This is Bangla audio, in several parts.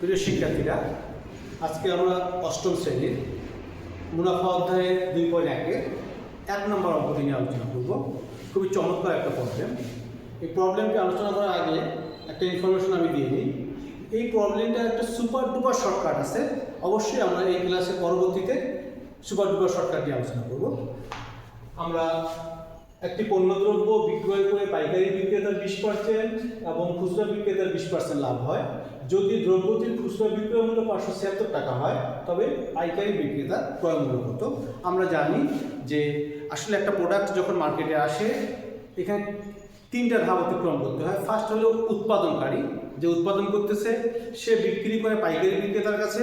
প্রিয় শিক্ষার্থীরা, আজকে আমরা অষ্টম শ্রেণির মুনাফা অধ্যায়ের দুই পয়েন্ট একে এক নম্বর অঙ্কটি নিয়ে আলোচনা করব। খুবই চমৎকার একটা প্রবলেম এই প্রবলেমটি আলোচনা করার আগে একটা ইনফরমেশন আমি দিয়ে নিই। এই প্রবলেমটার একটা সুপার ডুপার শর্টকাট আছে। অবশ্যই আমরা এই ক্লাসের পরবর্তীতে সুপার ডুপার শর্টকাট নিয়ে আলোচনা করব। আমরা একটি পণ্যদ্রব্য বিক্রয় করে পাইকারি বিক্রেতার বিশ পার্সেন্ট এবং খুচরা বিক্রেতার বিশ পার্সেন্ট লাভ হয়। যদি দ্রব্যটির খুচরা বিক্রয় মূল্য পাঁচশো ছিয়াত্তর টাকা হয়, তবে পাইকারি বিক্রেতার ক্রয় মূল্য কত? আমরা জানি যে আসলে একটা প্রোডাক্ট যখন মার্কেটে আসে, এখানে তিনটা ধাপ অতিক্রম করতে হয়। ফার্স্ট হলো উৎপাদনকারী, যে উৎপাদন করতেছে, সে বিক্রি করে পাইকারি বিক্রেতার কাছে।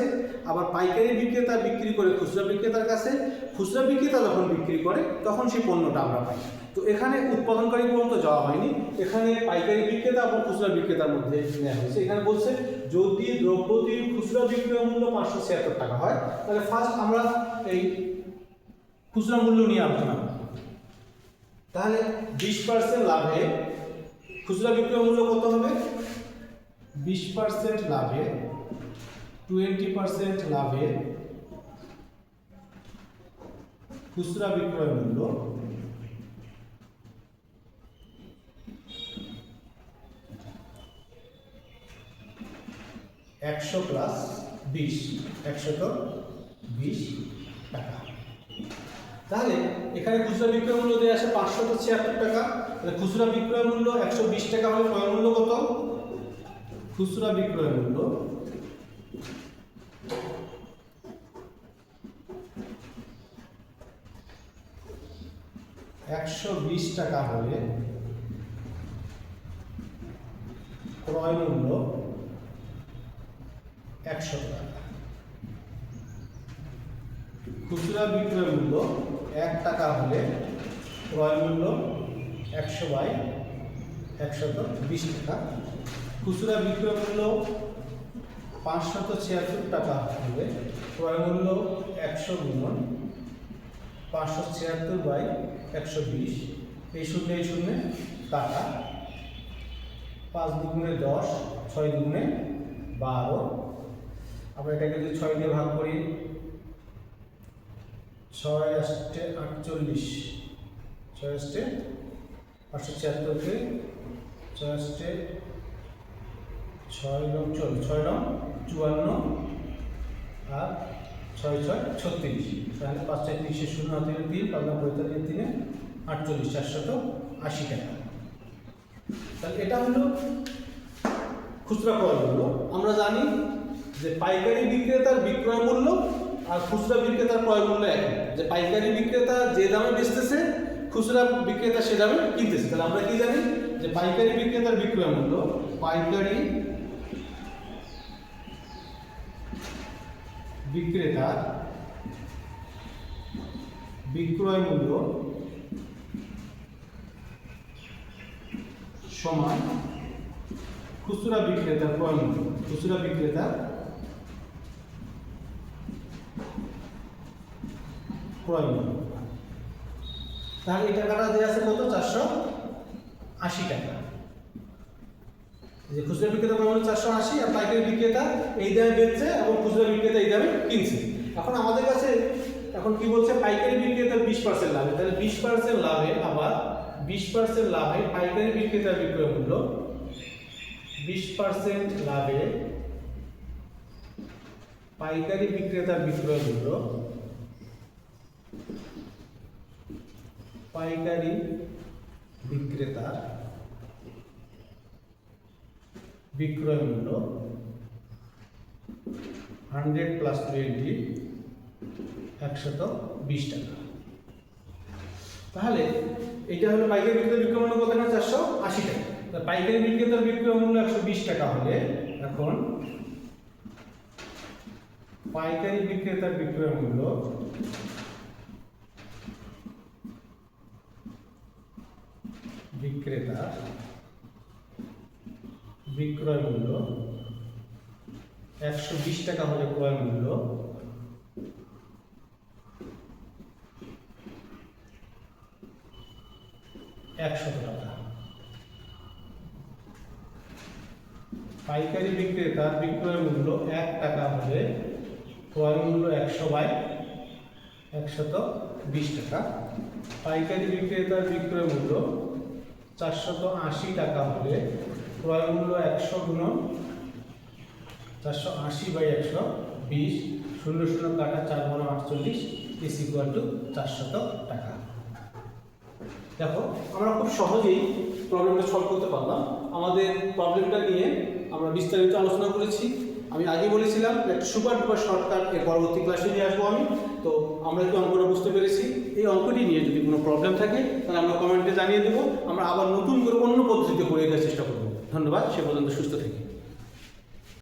আবার পাইকারি বিক্রেতা বিক্রি করে খুচরা বিক্রেতার কাছে। খুচরা বিক্রেতা যখন বিক্রি করে, তখন সেই পণ্যটা আমরা পাই। তো এখানে উৎপাদনকারী পর্যন্ত যাওয়া হয়নি। এখানে পাইকারি বিক্রেতা এবং খুচরা বিক্রেতার মধ্যে নেওয়া হয়েছে। এখানে বলছে, যদি দ্রব্যটির খুচরা বিক্রয় মূল্য পাঁচশো ছিয়াত্তর টাকা হয়, তাহলে ফার্স্ট আমরা এই খুচরা মূল্য নিয়ে আলোচনা তাহলে বিশ পার্সেন্ট লাভে খুচরা বিক্রয় মূল্য কত হবে? বিশ পার্সেন্ট লাভে টোয়েন্টি পার্সেন্ট লাভে খুচরা বিক্রয় মূল্য একশো প্লাস বিশ একশত বিশ টাকা। তাহলে এখানে খুচরা বিক্রয় মূল্য দেওয়া আছে পাঁচশো ছিয়াত্তর টাকা। তাহলে খুচরা বিক্রয় মূল্য একশো বিশ টাকা হলে ক্রয় মূল্য কত? খুচরা বিক্রয় মূল্য একশো বিশ টাকা হলে ক্রয় মূল্য একশো টাকা। খুচরা বিক্রয় মূল্য এক টাকা হলে ক্রয় মূল্য একশো বাই একশত বিশ টাকা। খুচরা বিক্রয় মূল্য পাঁচশত ছিয়াত্তর টাকা হলে ক্রয় মূল্য একশো গুণন পাঁচশো ছিয়াত্তর বাই একশো বিশ। এই শূন্য এই শূন্য টাকা। পাঁচ দুগুণে দশ, ছয় দুগুণে বারো। আমরা এটাকে যদি ছয় দিয়ে ভাগ করি, ছয় আষ্টে আটচল্লিশ, ছয় আষ্টে পাঁচশো ছিয়াত্তরকে ছয় আষ্টে ছয় রং চল, ছয় রং চুয়ান্ন আর ছয় ছয় ছত্রিশ। তাহলে পাঁচ চার তিরিশে শূন্য, হাতে তিন, পাঁচ নয় পঁয়তাল্লিশ, তিনে আটচল্লিশ, চারশত আশি টাকা। তাহলে এটা হলো খুচরা ক্রয় মূল্য আমরা জানি যে পাইকারি বিক্রেতার বিক্রয় মূল্য আর খুচরা বিক্রেতার ক্রয় মূল্য এক। যে পাইকারি বিক্রেতা যে দামে বেচতেছে, খুচরা বিক্রেতা সে দামে কিনতেছে। তাহলে আমরা কি জানি? যে পাইকারি বিক্রেতার বিক্রয় মূল্য, পাইকারি বিক্রেতার বিক্রয় মূল্য সমান খুচরা বিক্রেতার ক্রয় মূল্য। খুচরা বিক্রেতার ক্রয় মূল্য। তাহলে এই টাকাটা দেওয়া আছে কত? চারশো আশি টাকা। যে খুচরা বিক্রেতা মূল্য চারশো আশি, আর পাইকারি বিক্রেতা এই দামে বেচছে এবং খুচরা বিক্রেতা এই দামে কিনছে। এখন আমাদের কাছে এখন কি বলছে? পাইকারি বিক্রেতার বিশ পার্সেন্ট লাভে। তাহলে বিশ পার্সেন্ট লাভে আবার বিশ পার্সেন্ট লাভে পাইকারি বিক্রেতার বিক্রয় মূল্য বিশ পার্সেন্ট লাভে পাইকারি বিক্রেতার বিক্রয় মূল্য পাইকারি বিক্রেতার বিক্রয় মূল্য হান্ড্রেড প্লাস টোয়েন্টি, একশত বিশ টাকা। তাহলে এটা হলো পাইকারি বিক্রেতার বিক্রয় মূল্য কত না চারশো আশি টাকা। পাইকারি বিক্রেতার বিক্রয় মূল্য একশো বিশ টাকা হলে এখন পাইকারি বিক্রেতার বিক্রয় মূল্য বিক্রেতার বিক্রয় মূল্য একশো বিশ টাকা হলে ক্রয় মূল্য একশো টাকা। পাইকারি বিক্রেতার বিক্রয় মূল্য এক টাকা হলে ক্রয় মূল্য একশো বাই একশত বিশ টাকা। পাইকারি বিক্রেতার বিক্রয় মূল্য চারশত আশি টাকা হলে ক্রয় মূল্য একশো গুণ চারশো আশি বাই একশো বিশ, শূন্য শূন্য কাটা চার বারো আটচল্লিশ ইস ইকুয়াল টু চারশত টাকা। দেখো, আমরা খুব সহজেই প্রবলেমটা সলভ করতে পারলাম। আমাদের প্রবলেমটা নিয়ে আমরা বিস্তারিত আলোচনা করেছি। আমি আগে বলেছিলাম একটা সুপার ডুপার শর্টকাট এর পরবর্তী ক্লাসে নিয়ে আসব আমি। তো আমরা কি অঙ্কটা বুঝতে পেরেছি। এই অঙ্কটি নিয়ে যদি কোনো প্রবলেম থাকে, তাহলে আমরা কমেন্টে জানিয়ে দেবো। আমরা আবার নতুন করে অন্য পদ্ধতিতে করে দেওয়ার চেষ্টা করব। ধন্যবাদ। সে পর্যন্ত সুস্থ থেকে।